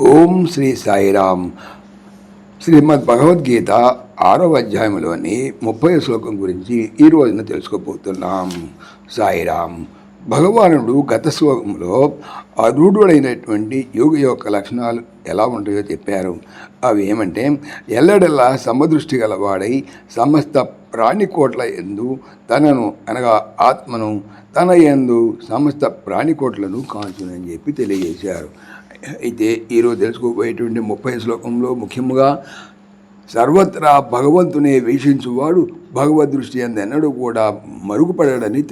ఓం శ్రీ సాయిరామ్. శ్రీమద్ భగవద్గీత ఆరో అధ్యాయంలోని ముప్పై శ్లోకం గురించి ఈ రోజున తెలుసుకోబోతున్నాం. సాయిరామ్ భగవానుడు గత శ్లోకంలో అరుడుడైనటువంటి యోగ యొక్క లక్షణాలు ఎలా ఉంటాయో చెప్పారు. అవి ఏమంటే ఎల్లడెల్లా సమదృష్టి గలవాడై సమస్త ప్రాణికోట్ల ఎందు తనను అనగా ఆత్మను తన ఎందు సమస్త ప్రాణికోట్లను కాంచునని చెప్పి తెలియజేశారు. అయితే ఈరోజు తెలుసుకోబోయేటువంటి ముప్పై శ్లోకంలో ముఖ్యంగా సర్వత్రా భగవంతునే వీక్షించువాడు భగవద్ దృష్టి అందెన్నడూ కూడా మరుగుపడడని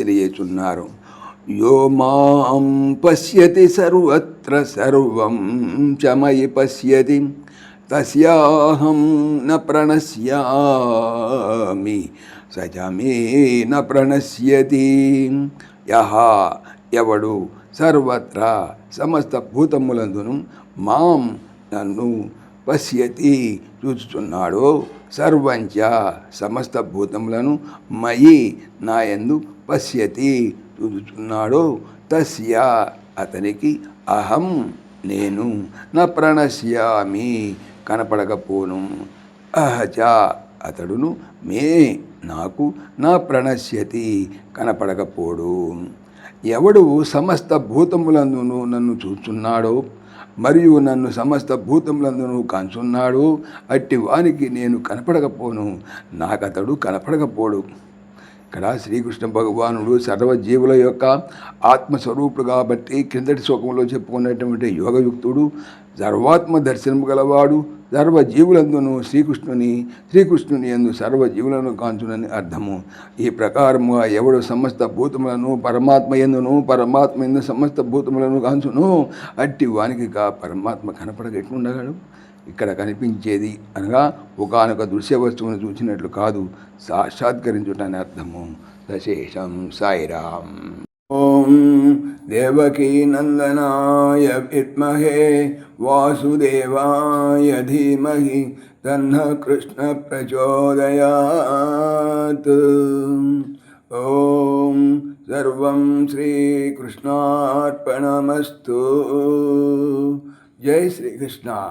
తెలియచున్నారు యో మాం పశ్యతి సర్వత్ర సర్వం చమయి పశ్యతి తస్యాహం న ప్రణశ్యామి సజమే న ప్రణశ్యతి యహ ఎవడు సర్వత్రా సమస్త భూతములందును మాం నన్ను పశ్యతి చూస్తున్నాడో సర్వంచ సమస్త భూతములను మయి నాయందు పశ్యతి చూచుచున్నాడో తస్య అతనికి అహం నేను నా ప్రణశ్యామి కనపడకపోను. అహచ అతడును మే నాకు నా ప్రణశ్యతి కనపడకపోడు. ఎవడు సమస్త భూతములందును నన్ను చూస్తున్నాడో మరియు నన్ను సమస్త భూతములందును కాంచున్నాడు అట్టి వానికి నేను కనపడకపోను. నాకతడు కనపడకపోడు. ఇక్కడ శ్రీకృష్ణ భగవానుడు సర్వజీవుల యొక్క ఆత్మస్వరూపుడు కాబట్టి క్రిందటి శ్లోకంలో చెప్పుకున్నటువంటి యోగయుక్తుడు సర్వాత్మ దర్శనం గలవాడు సర్వజీవులందును శ్రీకృష్ణుని శ్రీకృష్ణుని ఎందు సర్వజీవులను కాంచునని అర్థము. ఈ ప్రకారముగా ఎవడు సమస్త భూతములను పరమాత్మ ఎందును పరమాత్మ ఎందు సమస్త భూతములను కాంచును అట్టి వానికి కా పరమాత్మ కనపడక ఇక్కడ కనిపించేది అనగా ఒకనొక దృశ్య వస్తువును చూసినట్లు కాదు సాక్షాత్కరించుటని అర్థము. సశేషం సాయిరామ్. ఓం దేవకీ నందనాయ విద్మహే వాసుదేవాయ ధీమహి తన్న కృష్ణ ప్రచోదయాత్. ఓం సర్వం శ్రీకృష్ణార్పణమస్తు. జై శ్రీకృష్ణ.